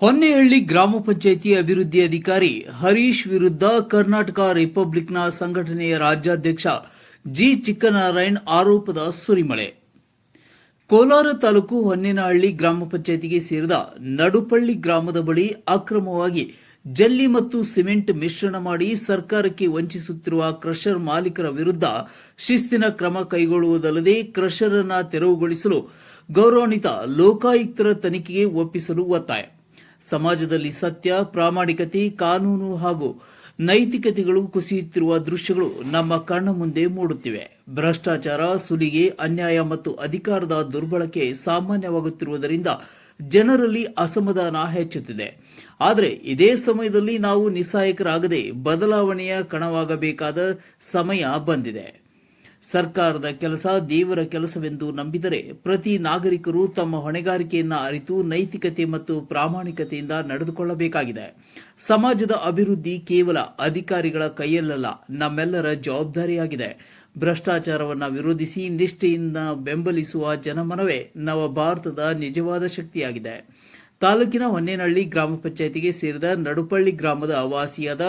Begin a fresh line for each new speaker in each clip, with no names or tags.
ಹೊನ್ನೆಹಳ್ಳಿ ಗ್ರಾಮ ಪಂಚಾಯಿತಿ ಅಭಿವೃದ್ಧಿ ಅಧಿಕಾರಿ ಹರೀಶ್ ವಿರುದ್ಧ ಕರ್ನಾಟಕ ರಿಪಬ್ಲಿಕ್ನ ಸಂಘಟನೆಯ ರಾಜ್ಯಾಧ್ಯಕ್ಷ ಜಿ ಚಿಕ್ಕನಾರಾಯಣ್ ಆರೋಪದ ಸುರಿಮಳೆ. ಕೋಲಾರ ತಾಲೂಕು ಹೊನ್ನೇನಹಳ್ಳಿ ಗ್ರಾಮ ಪಂಚಾಯಿತಿಗೆ ಸೇರಿದ ನಡುಪಳ್ಳಿ ಗ್ರಾಮದ ಬಳಿ ಅಕ್ರಮವಾಗಿ ಜಲ್ಲಿ ಮತ್ತು ಸಿಮೆಂಟ್ ಮಿಶ್ರಣ ಮಾಡಿ ಸರ್ಕಾರಕ್ಕೆ ವಂಚಿಸುತ್ತಿರುವ ಕ್ರಷರ್ ಮಾಲೀಕರ ವಿರುದ್ಧ ಶಿಸ್ತಿನ ಕ್ರಮ ಕೈಗೊಳ್ಳುವುದಲ್ಲದೆ ಕ್ರಷರ್ ಅನ್ನು ತೆರವುಗೊಳಿಸಲು ಗೌರವಾನ್ವಿತ ಲೋಕಾಯುಕ್ತರ ತನಿಖೆಗೆ ಒಪ್ಪಿಸಲು ಒತ್ತಾಯ. ಸಮಾಜದಲ್ಲಿ ಸತ್ಯ, ಪ್ರಾಮಾಣಿಕತೆ, ಕಾನೂನು ಹಾಗೂ ನೈತಿಕತೆಗಳು ಕುಸಿಯುತ್ತಿರುವ ದೃಶ್ಯಗಳು ನಮ್ಮ ಕಣ್ಣ ಮುಂದೆ ಮೂಡುತ್ತಿವೆ. ಭ್ರಷ್ಟಾಚಾರ, ಸುಲಿಗೆ, ಅನ್ಯಾಯ ಮತ್ತು ಅಧಿಕಾರದ ದುರ್ಬಳಕೆ ಸಾಮಾನ್ಯವಾಗುತ್ತಿರುವುದರಿಂದ ಜನರಲ್ಲಿ ಅಸಮಾಧಾನ ಹೆಚ್ಚುತ್ತಿದೆ. ಆದರೆ ಇದೇ ಸಮಯದಲ್ಲಿ ನಾವು ನಿಸ್ಸಾಯಕರಾಗದೆ ಬದಲಾವಣೆಯ ಕಣವಾಗಬೇಕಾದ ಸಮಯ ಬಂದಿದೆ. ಸರ್ಕಾರದ ಕೆಲಸ ದೇವರ ಕೆಲಸವೆಂದು ನಂಬಿದರೆ ಪ್ರತಿ ನಾಗರಿಕರು ತಮ್ಮ ಹೊಣೆಗಾರಿಕೆಯನ್ನು ಅರಿತು ನೈತಿಕತೆ ಮತ್ತು ಪ್ರಾಮಾಣಿಕತೆಯಿಂದ ನಡೆದುಕೊಳ್ಳಬೇಕಾಗಿದೆ. ಸಮಾಜದ ಅಭಿವೃದ್ಧಿ ಕೇವಲ ಅಧಿಕಾರಿಗಳ ಕೈಯಲ್ಲಲ್ಲ, ನಮ್ಮೆಲ್ಲರ ಜವಾಬ್ದಾರಿಯಾಗಿದೆ. ಭ್ರಷ್ಟಾಚಾರವನ್ನು ವಿರೋಧಿಸಿ ನಿಷ್ಠೆಯಿಂದ ಬೆಂಬಲಿಸುವ ಜನಮನವೇ ನವ ಭಾರತದ ನಿಜವಾದ ಶಕ್ತಿಯಾಗಿದೆ. ತಾಲೂಕಿನ ಹೊನ್ನೇನಹಳ್ಳಿ ಗ್ರಾಮ ಪಂಚಾಯತಿಗೆ ಸೇರಿದ ನಡುಪಳ್ಳಿ ಗ್ರಾಮದ ವಾಸಿಯಾದ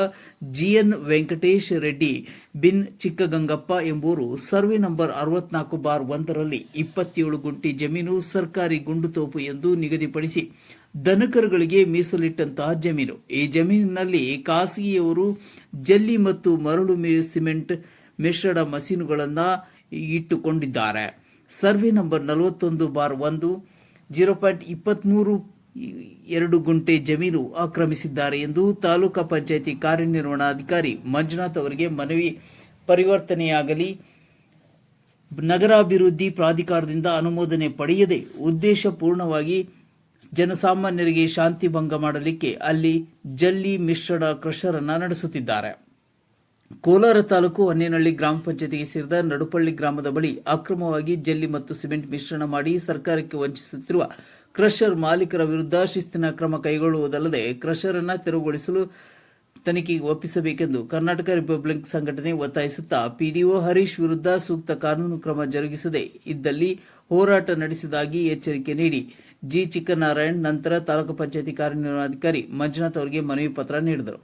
ಜಿಎನ್ ವೆಂಕಟೇಶ್ ರೆಡ್ಡಿ ಬಿನ್ ಚಿಕ್ಕಗಂಗಪ್ಪ ಎಂಬುವರು ಸರ್ವೆ ನಂಬರ್ ಅರವತ್ನಾಲ್ಕು ಬಾರ್ ಒಂದರಲ್ಲಿ ಇಪ್ಪತ್ತೇಳು ಗುಂಟಿ ಜಮೀನು ಸರ್ಕಾರಿ ಗುಂಡು ತೋಪು ಎಂದು ನಿಗದಿಪಡಿಸಿ ದನಕರುಗಳಿಗೆ ಮೀಸಲಿಟ್ಟಂತಹ ಜಮೀನು. ಈ ಜಮೀನಿನಲ್ಲಿ ಖಾಸಗಿಯವರು ಜಲ್ಲಿ ಮತ್ತು ಮರಳು ಸಿಮೆಂಟ್ ಮಿಶ್ರಣ ಮಷೀನುಗಳನ್ನು ಇಟ್ಟುಕೊಂಡಿದ್ದಾರೆ. ಸರ್ವೆ ನಂಬರ್ ನಲವತ್ತೊಂದು ಬಾರ್ ಒಂದು, ಜೀರೋ ಪಾಯಿಂಟ್ ಇಪ್ಪತ್ಮೂರು ಎರಡು ಗುಂಟೆ ಜಮೀನು ಆಕ್ರಮಿಸಿದ್ದಾರೆ ಎಂದು ತಾಲೂಕಾ ಪಂಚಾಯಿತಿ ಕಾರ್ಯನಿರ್ವಹಣಾಧಿಕಾರಿ ಮಂಜುನಾಥ್ ಅವರಿಗೆ ಮನವಿ ಪರಿವರ್ತನೆಯಾಗಲಿ. ನಗರಾಭಿವೃದ್ಧಿ ಪ್ರಾಧಿಕಾರದಿಂದ ಅನುಮೋದನೆ ಪಡೆಯದೆ ಉದ್ದೇಶಪೂರ್ಣವಾಗಿ ಜನಸಾಮಾನ್ಯರಿಗೆ ಶಾಂತಿ ಭಂಗ ಮಾಡಲಿಕ್ಕೆ ಅಲ್ಲಿ ಜಲ್ಲಿ ಮಿಶ್ರಣ ಕ್ರಷರನ್ನು ನಡೆಸುತ್ತಿದ್ದಾರೆ. ಕೋಲಾರ ತಾಲೂಕು ಹೊನ್ನೇನಹಳ್ಳಿ ಗ್ರಾಮ ಪಂಚಾಯತಿಗೆ ಸೇರಿದ ನಡುಪಳ್ಳಿ ಗ್ರಾಮದ ಬಳಿ ಅಕ್ರಮವಾಗಿ ಜಲ್ಲಿ ಮತ್ತು ಸಿಮೆಂಟ್ ಮಿಶ್ರಣ ಮಾಡಿ ಸರ್ಕಾರಕ್ಕೆ ವಂಚಿಸುತ್ತಿರುವ ಕ್ರಷರ್ ಮಾಲೀಕರ ವಿರುದ್ಧ ಶಿಸ್ತಿನ ಕ್ರಮ ಕೈಗೊಳ್ಳುವುದಲ್ಲದೆ ಕ್ರಷರ್ ಅನ್ನ ತೆರವುಗೊಳಿಸಲು ತನಿಖೆಗೆ ಒಪ್ಪಿಸಬೇಕೆಂದು ಕರ್ನಾಟಕ ರಿಪಬ್ಲಿಕ್ ಸಂಘಟನೆ ಒತ್ತಾಯಿಸುತ್ತಾ ಪಿಡಿಒ ಹರೀಶ್ ವಿರುದ್ಧ ಸೂಕ್ತ ಕಾನೂನು ಕ್ರಮ ಜರುಗಿಸದೆ ಇದ್ದಲ್ಲಿ ಹೋರಾಟ ನಡೆಸಿದಾಗಿ ಎಚ್ಚರಿಕೆ ನೀಡಿ. ಜಿ ಚಿಕ್ಕನಾರಾಯಣ್ ನಂತರ ತಾಲೂಕು ಪಂಚಾಯಿತಿ ಕಾರ್ಯನಿರ್ವಹಣಾಧಿಕಾರಿ ಮಂಜುನಾಥ್ ಅವರಿಗೆ ಮನವಿ ಪತ್ರ ನೀಡಿದರು.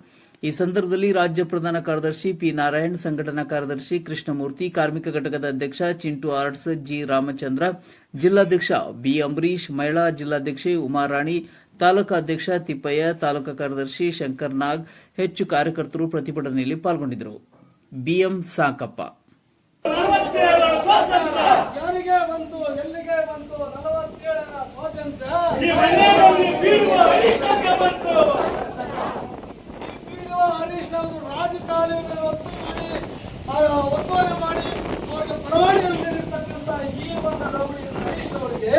ಈ ಸಂದರ್ಭದಲ್ಲಿ ರಾಜ್ಯ ಪ್ರಧಾನ ಕಾರ್ಯದರ್ಶಿ ಪಿ ನಾರಾಯಣ್ ಸಂಘಟನಾ ಕಾರ್ಯದರ್ಶಿ ಕೃಷ್ಣಮೂರ್ತಿ ಕಾರ್ಮಿಕ ಘಟಕದ ಅಧ್ಯಕ್ಷ ಚಿಂಟು ಆರ್ಟ್ಸ್ ಜಿ ರಾಮಚಂದ್ರ ಜಿಲ್ಲಾಧ್ಯಕ್ಷ ಬಿ ಅಂಬರೀಶ್ ಮಹಿಳಾ ಜಿಲ್ಲಾಧ್ಯಕ್ಷೆ ಉಮಾರಾಣಿ ತಾಲೂಕಾ ಅಧ್ಯಕ್ಷ ತಿಪ್ಪಯ್ಯ ತಾಲೂಕಾ ಕಾರ್ಯದರ್ಶಿ ಶಂಕರ್ ನಾಗ್ ಹೆಚ್ಚು ಕಾರ್ಯಕರ್ತರು ಪ್ರತಿಭಟನೆಯಲ್ಲಿ ಪಾಲ್ಗೊಂಡಿದ್ದರು. ಬಿಎಂ ಸಾಕಪ್ಪ.
ಯಾರಿಗೆ ಬಂತು ಎಲ್ಲಿಗೆ ಬಂತು ನಲವತ್ತೇಳರ ಸ್ವಾತಂತ್ರ್ಯ ಈ ಬೀಳುವ ಹರೀಶ್ ಅವರು ರಾಜಕಾಲುವೆಗಳನ್ನು ಒತ್ತು ಮಾಡಿ ಒತ್ತುವರೆ ಮಾಡಿ ಅವರಿಗೆ ಪರವಾನಿಗಳು ನೀಡಿರ್ತಕ್ಕಂಥ ಈ ಒಂದು ರೌಡಿ ಹರೀಶ್ ಅವರಿಗೆ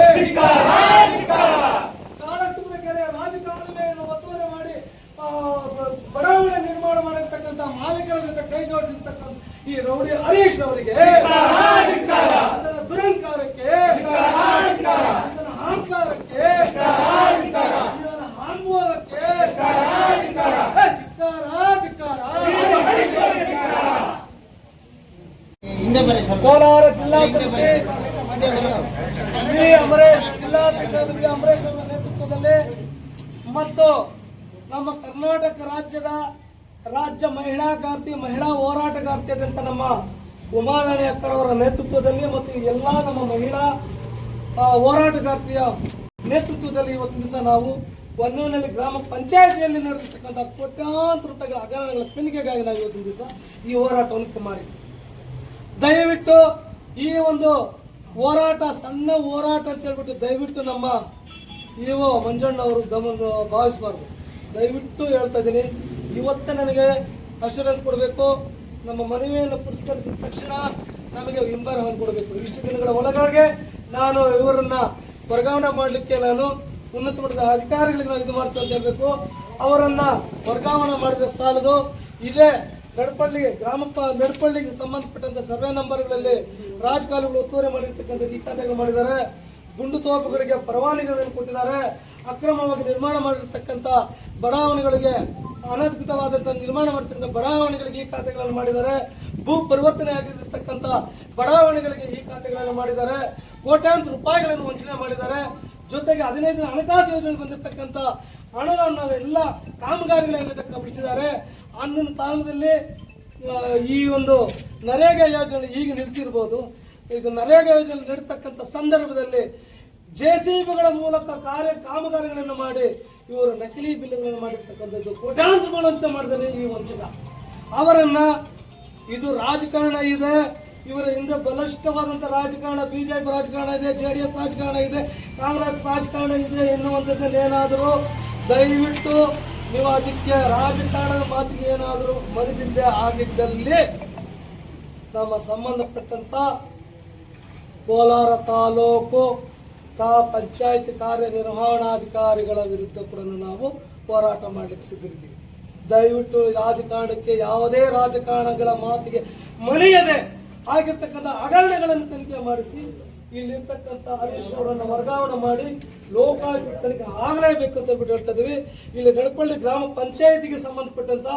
ಕೆರೆ ರಾಜಕಾಲುವೆಯನ್ನು ಒತ್ತುವರಿ ಮಾಡಿ ಬಡಾವಣೆ ನಿರ್ಮಾಣ ಮಾಡಿರ್ತಕ್ಕಂಥ ಮಾಲೀಕರ ಜೊತೆ ಕೈ ಜೋಡಿಸಿರ್ತಕ್ಕಂಥ ಈ ರೌಡಿ ಹರೀಶ್ ಅವರಿಗೆ ಅದರ ದುರಂಕಾರಕ್ಕೆ ಅದರ ಅಹಂಕಾರಕ್ಕೆ ಇದರ ಹಾಂಬೋಲಕ್ಕೆ ಏ, ಧಿಕ್ಕಾರ, ಧಿಕ್ಕಾರ.
ಹಿಂದೆ ಬರೀ ಸ್ವಲ್ಪ
ಕೋಲಾರ ಜಿಲ್ಲಾ ಸಮಿತಿ ವಿ ಅಮರೇಶ್ ಜಿಲ್ಲಾಧ್ಯಕ್ಷರಾದ ವಿ ಅಮರೇಶ್ ಅವರ ನೇತೃತ್ವದಲ್ಲಿ ಮತ್ತು ನಮ್ಮ ಕರ್ನಾಟಕ ರಾಜ್ಯದ ರಾಜ್ಯ ಮಹಿಳಾ ಕಾರ್ತಿ, ಮಹಿಳಾ ಹೋರಾಟಗಾರ್ತಿಯಾದಂಥ ನಮ್ಮ ಉಮಾರಾಣಿ ಅಕ್ಕರವರ ನೇತೃತ್ವದಲ್ಲಿ ಮತ್ತು ಎಲ್ಲ ನಮ್ಮ ಮಹಿಳಾ ಹೋರಾಟ ಹೋರಾಟಗಾರ್ತಿಯ ನೇತೃತ್ವದಲ್ಲಿ ಇವತ್ತು ದಿವಸ ನಾವು ಹೊನ್ನೇನಹಳ್ಳಿ ಗ್ರಾಮ ಪಂಚಾಯತಿಯಲ್ಲಿ ನಡೆದಿರ್ತಕ್ಕಂಥ ಕೋಟ್ಯಾಂತರ ರೂಪಾಯಿಗಳ ಹಗರಣಗಳ ತನಿಖೆಗಾಗಿ ನಾವು ಇವತ್ತಿನ ದಿವಸ ಈ ಹೋರಾಟವನ್ನು ಮಾಡಿದ್ವಿ. ದಯವಿಟ್ಟು ಈ ಒಂದು ಹೋರಾಟ, ಸಣ್ಣ ಹೋರಾಟ ಅಂತ ಹೇಳ್ಬಿಟ್ಟು ದಯವಿಟ್ಟು ನಮ್ಮ ಇಒ ಮಂಜಣ್ಣ ಅವರು ಗಮನ ಭಾವಿಸಬಾರ್ದು. ದಯವಿಟ್ಟು ಹೇಳ್ತಾ ಇದ್ದೀನಿ, ಇವತ್ತೇ ನನಗೆ ಅಶೂರೆನ್ಸ್ ಕೊಡಬೇಕು, ನಮ್ಮ ಮನವಿಯನ್ನು ಪುರಸ್ಕರಿಸಿದ ತಕ್ಷಣ ನಮಗೆ ಹಿಂಬರವನ್ನು ಕೊಡಬೇಕು. ಇಷ್ಟು ದಿನಗಳ ಒಳಗಡೆ ನಾನು ಇವರನ್ನ ವರ್ಗಾವಣೆ ಮಾಡಲಿಕ್ಕೆ ನಾನು ಉನ್ನತ ಮಟ್ಟದ ಅಧಿಕಾರಿಗಳಿಗೆ ನಾವು ಇದು ಮಾಡ್ತೇವೆ ಅಂತ ಹೇಳಬೇಕು. ಅವರನ್ನ ವರ್ಗಾವಣೆ ಮಾಡಿದ್ರೆ ಸಾಲದು. ಇದೇ ನಡ್ಪಳ್ಳಿಗೆ ಗ್ರಾಮ ನಡಪಳ್ಳಿಗೆ ಸಂಬಂಧಪಟ್ಟಂತ ಸರ್ವೆ ನಂಬರ್ಗಳಲ್ಲಿ ರಾಜಕಾಲುಗಳು ಒತ್ತುವರಿ ಮಾಡಿರ್ತಕ್ಕಂಥ ಖಾತೆಗಳು ಮಾಡಿದ್ದಾರೆ. ಗುಂಡು ತೋಪುಗಳಿಗೆ ಪರವಾನಗಿಗಳನ್ನು ಕೊಟ್ಟಿದ್ದಾರೆ. ಅಕ್ರಮವಾಗಿ ನಿರ್ಮಾಣ ಮಾಡಿರ್ತಕ್ಕಂಥ ಬಡಾವಣೆಗಳಿಗೆ ಅನಧಿಕೃತವಾದಂತಹ ನಿರ್ಮಾಣ ಮಾಡಿರ್ತಕ್ಕಂಥ ಬಡಾವಣೆಗಳಿಗೆ ಈ ಖಾತೆಗಳನ್ನು ಮಾಡಿದ್ದಾರೆ. ಭೂ ಪರಿವರ್ತನೆ ಆಗಿರ್ತಕ್ಕಂಥ ಬಡಾವಣೆಗಳಿಗೆ ಈ ಖಾತೆಗಳನ್ನು ಮಾಡಿದ್ದಾರೆ. ಕೋಟ್ಯಾಂತರ ರೂಪಾಯಿಗಳನ್ನು ವಂಚನೆ ಮಾಡಿದ್ದಾರೆ. ಜೊತೆಗೆ ಹದಿನೈದು ದಿನ ಹಣಕಾಸು ಯೋಜನೆ ಬಂದಿರತಕ್ಕಂಥ ಹಣವನ್ನು ಎಲ್ಲ ಕಾಮಗಾರಿಗಳೆಲ್ಲ ಕಬಳಿಸಿದ್ದಾರೆ ಅಂದಿನ ತಾಣದಲ್ಲಿ ಈ ಒಂದು ನರೇಗಾ ಯೋಜನೆ ಈಗ ನಿಲ್ಲಿಸಿರ್ಬೋದು ಈಗ ನರೇಗಾ ಯೋಜನೆ ನಡೀತಕ್ಕಂಥ ಸಂದರ್ಭದಲ್ಲಿ ಜೆ ಸಿ ಬಿಗಳ ಮೂಲಕ ಕಾರ್ಯ ಕಾಮಗಾರಿಗಳನ್ನು ಮಾಡಿ, ಇವರು ನಕಲಿ ಬಿಲ್ಗಳನ್ನು ಮಾಡಿರ್ತಕ್ಕಂಥದ್ದು ಕೋಟ್ಯಾಂತರ ವಂಚ ಮಾಡಿದಾನೆ ಈ ವಂಚಕ. ಅವರನ್ನ ಇದು ರಾಜಕಾರಣ ಇದೆ. ಇವರ ಹಿಂದೆ ಬಲಿಷ್ಠವಾದಂಥ ರಾಜಕಾರಣ ಬಿಜೆಪಿ ರಾಜಕಾರಣ ಇದೆ, ಜೆ ಡಿ ಎಸ್ ರಾಜಕಾರಣ ಇದೆ, ಕಾಂಗ್ರೆಸ್ ರಾಜಕಾರಣ ಇದೆ ಎನ್ನುವಂಥದ್ದನ್ನೇನಾದರೂ ದಯವಿಟ್ಟು ನೀವು ಅದಕ್ಕೆ ರಾಜಕಾರಣದ ಮಾತಿಗೆ ಏನಾದರೂ ಮಣಿದಿದ್ದೆ ಆಗಿದ್ದಲ್ಲಿ ನಮ್ಮ ಸಂಬಂಧಪಟ್ಟಂತ ಕೋಲಾರ ತಾಲೂಕು ಕಾ ಪಂಚಾಯತ್ ಕಾರ್ಯನಿರ್ವಹಣಾಧಿಕಾರಿಗಳ ವಿರುದ್ಧ ಕೂಡ ನಾವು ಹೋರಾಟ ಮಾಡಲಿಕ್ಕೆ ಸಿದ್ಧರಿದ್ದೀವಿ. ದಯವಿಟ್ಟು ರಾಜಕಾರಣಕ್ಕೆ ಯಾವುದೇ ರಾಜಕಾರಣಗಳ ಮಾತಿಗೆ ಮಣಿಯದೆ ಆಗಿರ್ತಕ್ಕಂಥ ಹಗರಣಗಳನ್ನು ತನಿಖೆ ಮಾಡಿಸಿ ಇಲ್ಲಿರ್ತಕ್ಕಂಥ ಹರೀಶ್ ಅವರನ್ನು ವರ್ಗಾವಣೆ ಮಾಡಿ ಲೋಕಾಯುಕ್ತನಿಗೆ ಆಗಲೇಬೇಕು ಅಂತ ಹೇಳ್ಬಿಟ್ಟು ಹೇಳ್ತಾ ಇದೀವಿ. ಇಲ್ಲಿ ನಡಪಳ್ಳಿ ಗ್ರಾಮ ಪಂಚಾಯತಿಗೆ ಸಂಬಂಧಪಟ್ಟಂತ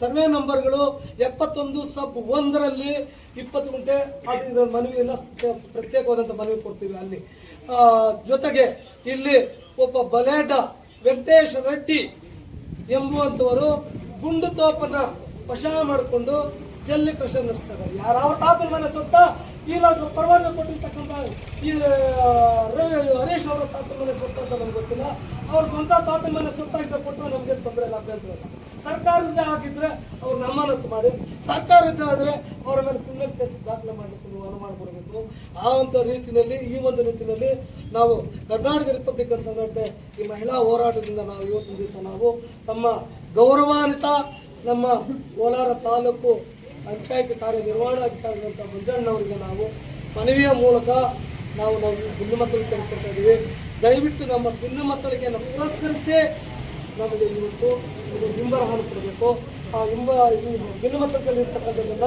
ಸರ್ವೆ ನಂಬರ್ಗಳು ಎಪ್ಪತ್ತೊಂದು ಸಬ್ ಒಂದರಲ್ಲಿ ಇಪ್ಪತ್ತು ಗುಂಟೆ, ಅದು ಮನವಿ ಎಲ್ಲ ಪ್ರತ್ಯೇಕವಾದಂಥ ಮನವಿ ಕೊಡ್ತೀವಿ ಅಲ್ಲಿ. ಜೊತೆಗೆ ಇಲ್ಲಿ ಒಬ್ಬ ಬಲೇಡ ವೆಂಕಟೇಶ್ ರೆಡ್ಡಿ ಎಂಬುವಂಥವರು ಗುಂಡು ತೋಪನ ವಶ ಮಾಡಿಕೊಂಡು ಜಲ್ಲಿ ಕೃಷಿ ನಡೆಸ್ತಾ ಇದ್ದಾರೆ ಯಾರು ಅವರ ತಾತನ ಮನೆ ಸುತ್ತ ಇಲ್ಲ ಪರವಾನಗಿ ಕೊಟ್ಟಿರ್ತಕ್ಕಂಥ ಈ ಹರೀಶ್ ಅವರ ತಾತನ ಮನೆ ಸುತ್ತ ಅಂತ ನಮ್ಗೆ ಗೊತ್ತಿಲ್ಲ. ಅವ್ರ ಸ್ವಂತ ತಾತನ ಮನೆ ಸುತ್ತ ಇದ್ದ ಕೊಟ್ಟರೆ ನಮ್ಗೆ ತೊಂದರೆ ಇಲ್ಲ ಅಂತ ಹೇಳ್ತಾರೆ ಸರ್ಕಾರದಿಂದ ಹಾಕಿದ್ರೆ ಅವ್ರು ನಮ್ಮನತ್ತು ಮಾಡಿ, ಸರ್ಕಾರದಿಂದ ಆದರೆ ಅವರ ಮೇಲೆ ಕ್ರಿಮಿನಲ್ ಕೇಸ್ ದಾಖಲೆ ಮಾಡಲಿಕ್ಕೆ ನೀವು ಅನುಮಾನ ಕೊಡಬೇಕು ಆ ಒಂದು ರೀತಿಯಲ್ಲಿ, ಈ ಒಂದು ರೀತಿಯಲ್ಲಿ ನಾವು ಕರ್ನಾಟಕ ರಿಪಬ್ಲಿಕನ್ ಸಂಘಟನೆ ಈ ಮಹಿಳಾ ಹೋರಾಟದಿಂದ ನಾವು ಇವತ್ತಿನ ದಿವಸ ನಾವು ತಮ್ಮ ಗೌರವಾನ್ವಿತ ನಮ್ಮ ಕೋಲಾರ ತಾಲೂಕು ಪಂಚಾಯತ್ ಕಾರ್ಯನಿರ್ವಹಣಾಧಿಕಾರಿಗಳಂತ ಮಂಜಣ್ಣವರಿಗೆ ನಾವು ಮನವಿಯ ಮೂಲಕ ನಾವು ನಾವು ಭಿನ್ನ ಮಕ್ಕಳಿಗೆ ತೆಗೆದುಕೊಳ್ತಾ ಇದ್ದೀವಿ. ದಯವಿಟ್ಟು ನಮ್ಮ ಭಿನ್ನ ಮಕ್ಕಳಿಗೆ ನಾವು ಪುರಸ್ಕರಿಸಿ ನಮಗೆ ಇವತ್ತು ಇದು ಹಿಂಬರಹನ್ನು ಕೊಡಬೇಕು. ಆ ಹಿಂಬ ಈ ಭಿನ್ನ ಮಕ್ಕಳಲ್ಲಿ ಇರ್ತಕ್ಕಂಥದ್ದನ್ನ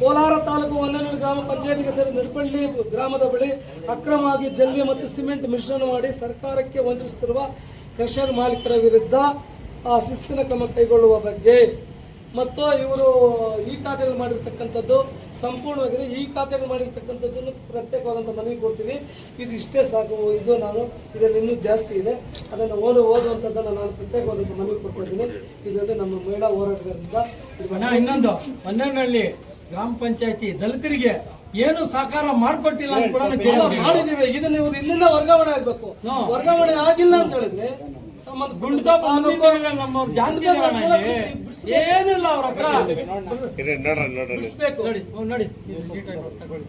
ಕೋಲಾರ ತಾಲೂಕು ಹೊನ್ನನಹಳ್ಳಿ ಗ್ರಾಮ ಪಂಚಾಯತಿಗೆ ಸೇರಿ ನಡ್ಪಳ್ಳಿ ಗ್ರಾಮದ ಬಳಿ ಅಕ್ರಮವಾಗಿ ಜಲ್ಲಿ ಮತ್ತು ಸಿಮೆಂಟ್ ಮಿಶ್ರಣ ಮಾಡಿ ಸರ್ಕಾರಕ್ಕೆ ವಂಚಿಸುತ್ತಿರುವ ಕ್ರಷರ್ ಮಾಲೀಕರ ವಿರುದ್ಧ ಆ ಶಿಸ್ತಿನ ಕ್ರಮ ಕೈಗೊಳ್ಳುವ ಬಗ್ಗೆ. ಮತ್ತು ಇವರು ಈ ಖಾತೆಗಳು ಮಾಡಿರ್ತಕ್ಕಂಥದ್ದು ಸಂಪೂರ್ಣವಾಗಿದೆ. ಈ ಖಾತೆಗಳು ಮಾಡಿರ್ತಕ್ಕಂಥದ್ದನ್ನು ಪ್ರತ್ಯೇಕವಾದಂಥ ಮನವಿ ಕೊಡ್ತೀನಿ. ಇದು ಇಷ್ಟೇ ಸಾಕು. ಇದು ನಾನು ಇದರಲ್ಲಿ ಇನ್ನೂ ಜಾಸ್ತಿ ಇದೆ. ಅದನ್ನು ಓದು ಓದುವಂಥದ್ದನ್ನು ನಾನು ಪ್ರತ್ಯೇಕವಾದಂಥ ಮನವಿ ಕೊಡ್ತಾ ಇದ್ದೀನಿ. ಇದರಲ್ಲಿ ನಮ್ಮ ಮಹಿಳಾ ಹೋರಾಟಗಾರರಿಂದ ಇದು
ಇನ್ನೊಂದು. ಹೊನ್ನನಹಳ್ಳಿ ಗ್ರಾಮ ಪಂಚಾಯತಿ ದಲಿತರಿಗೆ ಏನು ಸಹಕಾರ ಮಾಡಿಕೊಟ್ಟಿಲ್ಲ.
ಮಾಡಿದೀವಿ ಇದನ್ನ ಇವರು ಇಲ್ಲಿಂದ ವರ್ಗಾವಣೆ ಆಗಬೇಕು. ವರ್ಗಾವಣೆ ಆಗಿಲ್ಲ ಅಂತ ಹೇಳಿದ್ರೆ
ಏನಿಲ್ಲ ಅವ್ರ ಹತ್ರ.
ಬಿಡಿಸ್ಬೇಕು.
ನೋಡಿ ನೋಡಿ. ತಗೊಳ್ಳಿ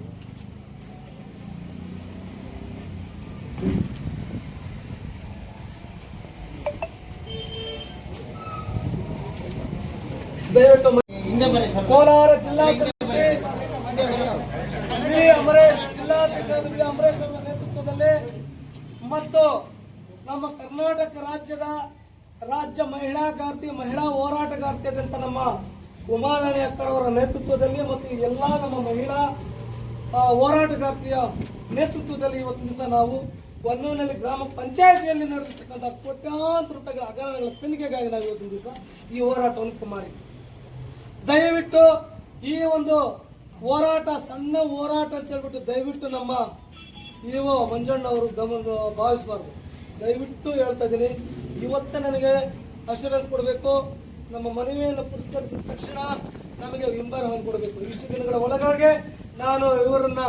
ಕೋಲಾರ ಜಿಲ್ಲಾ ಅಮರೇಶ್ ಜಿಲ್ಲಾಧ್ಯಕ್ಷ ಬಿ ಅಮರೇಶ್ ಅವರ ನೇತೃತ್ವದಲ್ಲಿ ಮತ್ತು ನಮ್ಮ ಕರ್ನಾಟಕ ರಾಜ್ಯದ ರಾಜ್ಯ ಮಹಿಳಾ ಮಹಿಳಾಗಾರ್ತಿ ಮಹಿಳಾ ಹೋರಾಟಗಾರ್ತಿಯಾದಂಥ ನಮ್ಮ ಉಮಾರಾಣಿ ಅಕ್ಕರವರ ನೇತೃತ್ವದಲ್ಲಿ ಮತ್ತು ಎಲ್ಲ ನಮ್ಮ ಮಹಿಳಾ ಹೋರಾಟಗಾರ್ತಿಯ ನೇತೃತ್ವದಲ್ಲಿ ಇವತ್ತು ದಿವಸ ನಾವು ಹೊನ್ನೂರಿನಲ್ಲಿ ಗ್ರಾಮ ಪಂಚಾಯತಿಯಲ್ಲಿ ನಡೆದಿರ್ತಕ್ಕಂಥ ಕೋಟ್ಯಾಂತರ ರೂಪಾಯಿಗಳ ಹಗರಣಗಳ ತನಿಖೆಗಾಗಿ ನಾವು ಇವತ್ತಿನ ದಿವಸ ಈ ಹೋರಾಟವನ್ನು ಮಾಡಿದ್ವಿ. ದಯವಿಟ್ಟು ಈ ಒಂದು ಹೋರಾಟ, ಸಣ್ಣ ಹೋರಾಟ ಅಂತ ಹೇಳ್ಬಿಟ್ಟು ದಯವಿಟ್ಟು ನಮ್ಮ ಇವು ಮಂಜಣ್ಣ ಅವರು ಗಮನ ಭಾವಿಸಬಾರ್ದು. ದಯವಿಟ್ಟು ಹೇಳ್ತಾ ಇದ್ದೀನಿ, ಇವತ್ತೇ ನನಗೆ ಅಶ್ಯೂರೆನ್ಸ್ ಕೊಡಬೇಕು, ನಮ್ಮ ಮನವಿಯನ್ನು ಪುರಸ್ಕರಿಸಿದ ತಕ್ಷಣ ನಮಗೆ ಹಿಂಬರವನ್ನು ಕೊಡಬೇಕು. ಇಷ್ಟು ದಿನಗಳ ಒಳಗಾಗಿ ನಾನು ಇವರನ್ನ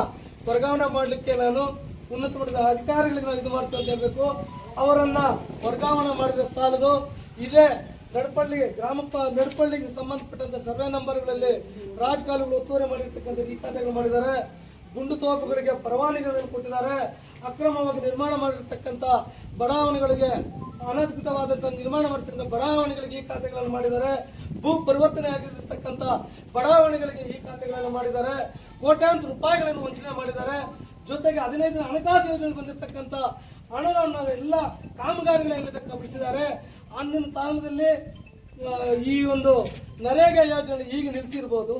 ವರ್ಗಾವಣೆ ಮಾಡಲಿಕ್ಕೆ ನಾನು ಉನ್ನತ ಮಟ್ಟದ ಅಧಿಕಾರಿಗಳಿಗೆ ನಾವು ಇದು ಮಾಡ್ತೀವಿ ಅಂತ ಹೇಳ್ಬೇಕು. ಅವರನ್ನ ವರ್ಗಾವಣೆ ಮಾಡಿದ್ರೆ ಸಾಲದು. ಇದೇ ನಡಪಳ್ಳಿ ಗ್ರಾಮ ನಡಪಳ್ಳಿಗೆ ಸಂಬಂಧಪಟ್ಟಂತ ಸರ್ವೆ ನಂಬರ್ಗಳಲ್ಲಿ ರಾಜಕಾಲುಗಳು ಒತ್ತುವರಿ ಮಾಡಿರ್ತಕ್ಕಂಥ ಈ ಮಾಡಿದ್ದಾರೆ. ಗುಂಡು ತೋಪುಗಳಿಗೆ ಪರವಾನಗಿಗಳನ್ನು ಕೊಟ್ಟಿದ್ದಾರೆ. ಅಕ್ರಮವಾಗಿ ನಿರ್ಮಾಣ ಮಾಡಿರ್ತಕ್ಕಂಥ ಬಡಾವಣೆಗಳಿಗೆ ಅನಧಿಕೃತವಾದಂಥ ನಿರ್ಮಾಣ ಮಾಡಿರ್ತಕ್ಕಂಥ ಬಡಾವಣೆಗಳಿಗೆ ಈ ಖಾತೆಗಳನ್ನು ಮಾಡಿದ್ದಾರೆ. ಭೂ ಪರಿವರ್ತನೆ ಆಗಿರತಕ್ಕಂಥ ಬಡಾವಣೆಗಳಿಗೆ ಈ ಖಾತೆಗಳನ್ನು ಮಾಡಿದ್ದಾರೆ. ಕೋಟ್ಯಾಂತರ ರೂಪಾಯಿಗಳನ್ನು ವಂಚನೆ ಮಾಡಿದ್ದಾರೆ. ಜೊತೆಗೆ ಹದಿನೈದು ದಿನ ಹಣಕಾಸು ಯೋಜನೆ ಬಂದಿರತಕ್ಕಂಥ ಹಣವನ್ನು ಎಲ್ಲ ಕಾಮಗಾರಿಗಳೆಲ್ಲ ಕಬಡಿಸಿದ್ದಾರೆ ಅಂದಿನ ಕಾಲದಲ್ಲಿ ಈ ಒಂದು ನರೇಗಾ ಯೋಜನೆ ಈಗ ನಿಲ್ಲಿಸಿರ್ಬೋದು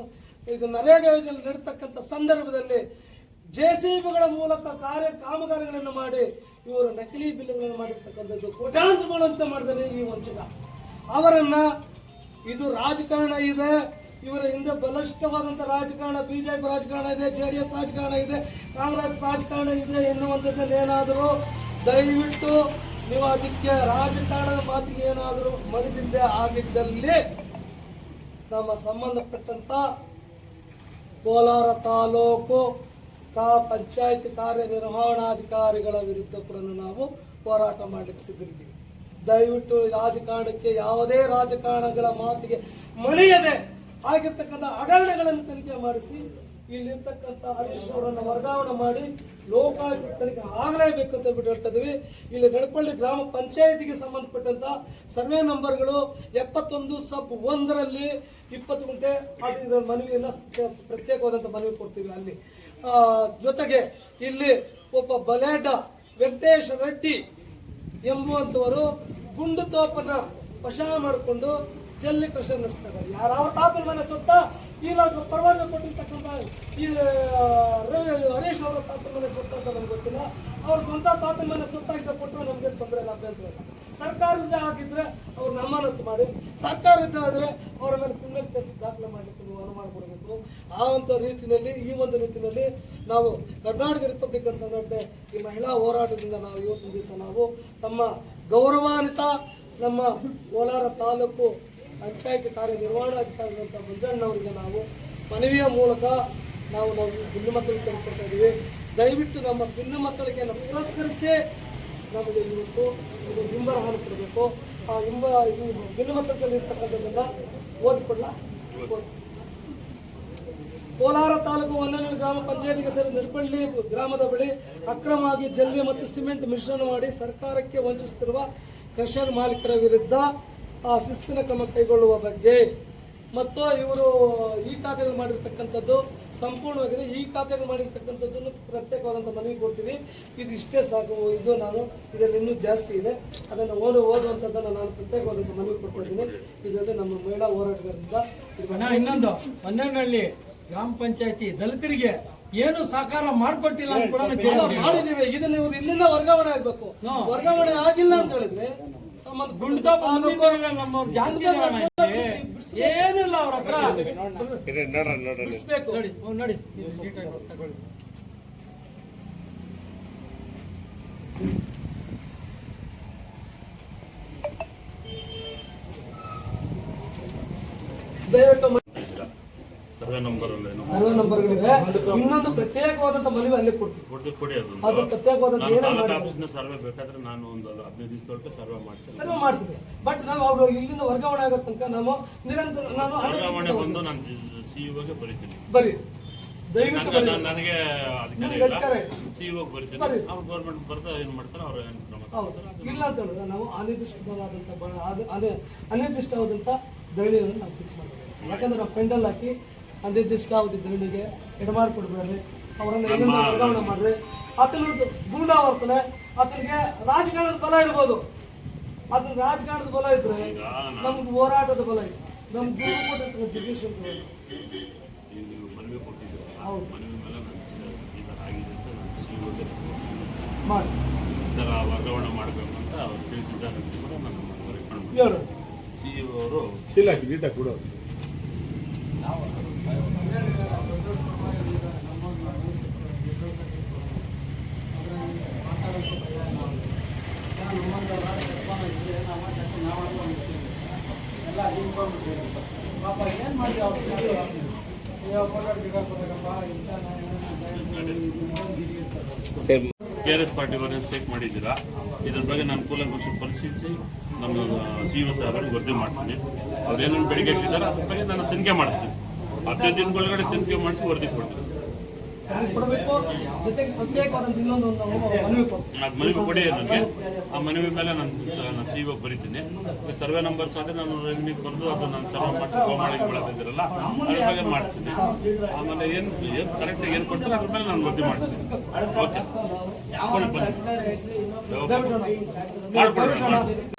ಈಗ ನರೇಗಾ ಯೋಜನೆ ನಡೀತಕ್ಕಂಥ ಸಂದರ್ಭದಲ್ಲಿ ಜೆ ಸಿ ಬಿಗಳ ಮೂಲಕ ಕಾರ್ಯ ಕಾಮಗಾರಿಗಳನ್ನು ಮಾಡಿ, ಇವರು ನಕಲಿ ಬಿಲ್ಗಳನ್ನು ಮಾಡಿರ್ತಕ್ಕಂಥದ್ದು ಕೋಟ್ಯಾಂತರ ವಂಚ ಮಾಡಿದಾನೆ ಈ ವಂಚಕ. ಅವರನ್ನ ಇದು ರಾಜಕಾರಣ ಇದೆ, ಇವರ ಹಿಂದೆ ಬಲಿಷ್ಠವಾದಂಥ ರಾಜಕಾರಣ, ಬಿಜೆಪಿ ರಾಜಕಾರಣ ಇದೆ ಜೆ ಡಿ ಎಸ್ ರಾಜಕಾರಣ ಇದೆ, ಕಾಂಗ್ರೆಸ್ ರಾಜಕಾರಣ ಇದೆ ಎನ್ನುವಂಥದ್ದನ್ನೇನಾದರೂ ದಯವಿಟ್ಟು ನೀವು ಅದಕ್ಕೆ ರಾಜಕಾರಣದ ಮಾತಿಗೆ ಏನಾದರೂ ಮಣಿದಿದ್ದೆ ಆಗಿದ್ದಲ್ಲಿ ನಮ್ಮ ಸಂಬಂಧಪಟ್ಟಂತ ಕೋಲಾರ ತಾಲೂಕು ಕಾ ಪಂಚಾಯಿತಿ ಕಾರ್ಯನಿರ್ವಹಣಾಧಿಕಾರಿಗಳ ವಿರುದ್ಧ ಕೂಡ ನಾವು ಹೋರಾಟ ಮಾಡಲಿಕ್ಕೆ ಸಿದ್ಧರಿದ್ದೀವಿ. ದಯವಿಟ್ಟು ರಾಜಕಾರಣಕ್ಕೆ ಯಾವುದೇ ರಾಜಕಾರಣಗಳ ಮಾತಿಗೆ ಮಣಿಯದೆ ಆಗಿರ್ತಕ್ಕಂಥ ಹಗರಣಗಳನ್ನು ತನಿಖೆ ಮಾಡಿಸಿ, ಇಲ್ಲಿರ್ತಕ್ಕಂಥ ಹರೀಶ್ ಅವರನ್ನು ವರ್ಗಾವಣೆ ಮಾಡಿ ಲೋಕಾಯುಕ್ತ ತನಿಖೆ ಆಗಲೇಬೇಕು ಅಂತ ಬಿಟ್ಟು ಹೇಳ್ತಾ ಇಲ್ಲಿ ನಡಪಳ್ಳಿ ಗ್ರಾಮ ಪಂಚಾಯಿತಿಗೆ ಸಂಬಂಧಪಟ್ಟಂತ ಸರ್ವೆ ನಂಬರ್ಗಳು ಎಪ್ಪತ್ತೊಂದು ಸಬ್ ಒಂದರಲ್ಲಿ ಇಪ್ಪತ್ತು ಗುಂಟೆ, ಅದು ಮನವಿ ಎಲ್ಲ ಪ್ರತ್ಯೇಕವಾದಂಥ ಮನವಿ ಕೊಡ್ತೀವಿ ಅಲ್ಲಿ. ಜೊತೆಗೆ ಇಲ್ಲಿ ಒಬ್ಬ ಬಲೇಡ ವೆಂಕಟೇಶ್ ರೆಡ್ಡಿ ಎಂಬುವಂಥವರು ಗುಂಡು ತೋಪನ ವಶ ಮಾಡಿಕೊಂಡು ಜಲ್ಲಿ ಕೃಷಿ ನಡೆಸ್ತಾರೆ ಯಾರ ಅವ್ರ ತಾತನ ಮನೆ ಸುತ್ತ ಈಗ ಪರವಾನಗಿ ಕೊಟ್ಟಿರ್ತಕ್ಕಂಥ ಈ ಹರೀಶ್ ಅವರ ತಾತನ ಮನೆ ಸುತ್ತ ಅಂತ ನಮ್ಗೆ ಗೊತ್ತಿಲ್ಲ. ಅವ್ರ ಸ್ವಂತ ತಾತನ ಮನೆ ಸುತ್ತಾಗಿದ್ದ ಕೊಟ್ಟರು ನಮ್ಗೆ ತೊಂದರೆ ಇಲ್ಲ ಅಭ್ಯಂತರ ಇಲ್ಲ ಸರ್ಕಾರದಿಂದ ಹಾಕಿದ್ರೆ ಅವ್ರನ್ನ ಅಮಾನತು ಮಾಡಿ, ಸರ್ಕಾರದಿಂದ ಆದರೆ ಅವರ ಮೇಲೆ ಕ್ರಿಮಿನಲ್ ಕೇಸ್ ದಾಖಲೆ ಮಾಡಲಿಕ್ಕೆ ಅನುಮಾನ ಕೊಡಬೇಕು ಆ ಒಂದು ರೀತಿಯಲ್ಲಿ, ಈ ಒಂದು ರೀತಿಯಲ್ಲಿ ನಾವು ಕರ್ನಾಟಕ ರಿಪಬ್ಲಿಕನ್ ಸಂಘಟನೆ ಈ ಮಹಿಳಾ ಹೋರಾಟದಿಂದ ನಾವು ಇವತ್ತಿನ ದಿವಸ ನಾವು ತಮ್ಮ ಗೌರವಾನ್ವಿತ, ನಮ್ಮ ಕೋಲಾರ ತಾಲೂಕು ಪಂಚಾಯತ್ ಕಾರ್ಯನಿರ್ವಹಣಾಧಿಕಾರಿಗಳಂಥ ಮಂಜಣ್ಣವರಿಗೆ ನಾವು ಮನವಿಯ ಮೂಲಕ ನಾವು ನಾವು ಈ ಭಿನ್ನ ಮಕ್ಕಳಿಗೆ ತೆಗೆದುಕೊಳ್ತಾ ಇದ್ದೀವಿ. ದಯವಿಟ್ಟು ನಮ್ಮ ಭಿನ್ನ ಮಕ್ಕಳಿಗೆ ನಮ್ಮ ಪುರಸ್ಕರಿಸಿ ನಮಗೆ ಇವತ್ತು ಇದು ಹಣ ಕೊಡಬೇಕು. ಆ ಹಿಂಬ ಇದು ಭಿನ್ನ ಮಕ್ಕಳಲ್ಲಿ ಇರ್ತಕ್ಕಂಥದ್ದನ್ನು ಓದಿಕೊಳ್ಳ ಕೋಲಾರ ತಾಲೂಕು ಹೊನ್ನಳ್ಳಿ ಗ್ರಾಮ ಪಂಚಾಯತಿಗೆ ಸೇರಿ ನಿರ್ಪಳ್ಳಿ ಗ್ರಾಮದ ಬಳಿ ಅಕ್ರಮವಾಗಿ ಜಲ್ಲಿ ಮತ್ತು ಸಿಮೆಂಟ್ ಮಿಶ್ರಣ ಮಾಡಿ ಸರ್ಕಾರಕ್ಕೆ ವಂಚಿಸುತ್ತಿರುವ ಕ್ರಷರ್ ಮಾಲೀಕರ ವಿರುದ್ಧ ಆ ಶಿಸ್ತಿನ ಕ್ರಮ ಕೈಗೊಳ್ಳುವ ಬಗ್ಗೆ. ಮತ್ತು ಇವರು ಈ ಖಾತೆಗಳು ಮಾಡಿರ್ತಕ್ಕಂಥದ್ದು ಸಂಪೂರ್ಣವಾಗಿದೆ. ಈ ಖಾತೆಗಳು ಮಾಡಿರ್ತಕ್ಕಂಥದ್ದನ್ನು ಪ್ರತ್ಯೇಕವಾದಂಥ ಮನವಿ ಕೊಡ್ತೀವಿ ಇದು ಇಷ್ಟೇ ಸಾಕು. ಇದು ನಾನು ಇದರಲ್ಲಿ ಇನ್ನೂ ಜಾಸ್ತಿ ಇದೆ. ಅದನ್ನು ಓದು ಓದುವಂಥದ್ದನ್ನು ನಾನು ಪ್ರತ್ಯೇಕವಾದಂಥ ಮನವಿ ಕೊಟ್ಟಿದ್ದೀನಿ ಇದರಲ್ಲಿ ನಮ್ಮ ಮಹಿಳಾ ಹೋರಾಟಗಾರರಿಂದ
ಇನ್ನೊಂದು. ಹೊನ್ನನಹಳ್ಳಿ ಗ್ರಾಮ ಪಂಚಾಯತಿ ದಲಿತರಿಗೆ ಏನು ಸಹಕಾರ ಮಾಡಿಕೊಟ್ಟಿಲ್ಲ ಅಂತ ಕೂಡ ನಾವು.
ಮಾಡಿದೀವಿ ಇದನ್ನ ಇವ್ರು ಇಲ್ಲಿಂದ ವರ್ಗಾವಣೆ ಆಗ್ಬೇಕು. ವರ್ಗಾವಣೆ ಆಗಿಲ್ಲ ಅಂತ ಹೇಳಿದ್ರೆ ಸಂಬಂಧ
ನಮ್ಮವ್ರು ಜಾಸ್ತಿ ಇಲ್ಲಿ. ಏನಿಲ್ಲ ಅವ್ರ ಹತ್ರ.
ಬಿಡಿಸ್ಬೇಕು.
ನೋಡಿ ಅವ್ರು ನೋಡಿ. ಇದು ನೀಟಾಗಿ ತಗೊಳ್ಳಿ.
ದಯವಿಟ್ಟು
ಸರ್ವೆ ನಂಬರ್
ಸರ್ವೆ ನಂಬರ್ಗಳಿವೆ ಇನ್ನೊಂದು ಪ್ರತ್ಯೇಕವಾದಂತ ಮನವಿ ಅಲ್ಲಿ ಕೊಡ್ತೀವಿ. ಅದು ಪ್ರತ್ಯೇಕವಾದಂತ
ನಾನು
ಏನೇ
ತಾಲೂಕು ಸರ್ವೆ ಬೇಕಾದ್ರೆ ನಾನು ಒಂದು ಹದಿನೈದು ದಿವಸದೊಳಗೆ ಸರ್ವೆ ಮಾಡಿಸಿ
ಸರ್ವೆ ಮಾಡಿಸಿದೆ. ಬಟ್ ನಾವು ಅವರು ಇಲ್ಲಿಂದ ವರ್ಗಾವಣೆ ಆಗೋ ತನಕ ನಾವು ನಿರಂತರ ನಾನು
ವರ್ಗಾವಣೆ ಬಂದು ನಾನು ಸಿಇಒಗೆ ಬರೀತೀನಿ.
ಬರಿ. ದಯವಿಟ್ಟು
ನನಗೆ. ಸಿಇಒಗೆ ಬರೀತೀನಿ.
ಬರೀ.
ಅವ್ರು ಗೌರ್ಮೆಂಟ್ ಬರ್ತಾ ಏನ್ ಮಾಡ್ತಾರೆ ಅವ್ರು ಏನು ಕ್ರಮ
ಹೌದು. ಇಲ್ಲ ಅಂತ ಹೇಳಿದ್ರೆ ನಾವು ಅನಿರ್ದಿಷ್ಟವಾದಂಥ ಅನಿರ್ದಿಷ್ಟವಾದಂಥ ದಳಿಯನ್ನು ನಾವು ಫಿಕ್ಸ್ ಮಾಡ್ತೀವಿ ಯಾಕಂದ್ರೆ ನಾವು ಪೆಂಡಲ್ ಹಾಕಿ ಅನಿರ್ದಿಷ್ಟಾವಧಿ ಧರಣಿಗೆ ಎಡಮಾಡಿ ಕೊಡಬೇಡ್ರಿ. ಅವರನ್ನು ಎಲ್ಲಿಂದ ವರ್ಗಾವಣೆ ಮಾಡ್ರಿ. ಆತನ ಗುಂಡಾವರ್ತನೆ ಆತನಿಗೆ ರಾಜಕಾರಣದ ಬಲ ಇರ್ಬೋದು. ಅದ್ರ ರಾಜಕಾರಣದ ಬಲ ಇದ್ರೆ ನಮ್ಗೆ ಹೋರಾಟದ ಬಲ ಇದೆ ನಮ್ಗೆ ಗುರು ಕೊಟ್ಟಿರ್ತಾರೆ ಜಗದೀಶ್ ಹೌದು. ಮಾಡಿ.
ವರ್ಗಾವಣೆ ಮಾಡಬೇಕು ಅಂತ ಅವ್ರು ತಿಳಿಸಿದ್ದಾರೆ ಅಂತ ಕೂಡ ನಾನು ರೆಕಮೆಂಡ್
ಹೇಳು.
ಸಿಇಒ ಅವರು
ನಾವು ನೀಟಾಗಿ
ಕೆ ಆರ್ ಎಸ್ ಪಾರ್ಟಿ ಬಗ್ಗೆ ಸ್ಟೇಕ್ ಮಾಡಿದ್ದೀರಾ? ಇದ್ರ ಬಗ್ಗೆ ನಾನು ಕೂಲಂಕುಷ ಪರಿಶೀಲಿಸಿ ನಮ್ಮ ಸಿ ಒ ಸಾಹೇಬರಿಗೆ ವರದಿ ಮಾಡ್ತೀನಿ. ಅವ್ರು ಏನೇನು ಬೆಳಿಗ್ಗೆ ಇಟ್ಟಿದ್ದಾರೆ ಅದ್ರ ಬಗ್ಗೆ ನಾನು ತನಿಖೆ ಮಾಡಿಸ್ತೀನಿ. ಹದಿನೈದು ದಿನದೊಳಗಡೆ ತನಿಖೆ ಮಾಡಿಸಿ ವರದಿ
ಕೊಡ್ತೀವಿ.
ಅದು ಮನವಿ ಕೊಡಿ ನನಗೆ. ಆ ಮನವಿ ಮೇಲೆ ನಾನು ನಾನು ಸಿ ಒ ಬರೀತೀನಿ ಸರ್ವೆ ನಂಬರ್ಸ್ ಆದರೆ ನಾನು ನಿಮಗೆ ಬರೆದು ಅದು ನಾನು ಸರ್ವೆ ಮಾಡಿಸಿ ಗೋಮಾಳಿಗೆ ಬೆಳೆದಿದ್ದೀರಲ್ಲ ಅದ್ರ ಬಗ್ಗೆ ಮಾಡ್ತೀನಿ. ಆಮೇಲೆ ಏನು ಏನು ಕರೆಕ್ಟಾಗಿ ಏನು ಕೊಡ್ತಾರೆ ಅದ್ರ ಮೇಲೆ ನಾನು ವರದಿ ಮಾಡ್ತೀನಿ. ಓಕೆ? ಮಾಡ್ಕೊಡಿ ಬನ್ನಿ. ಮಾಡ್ಕೊಡಿ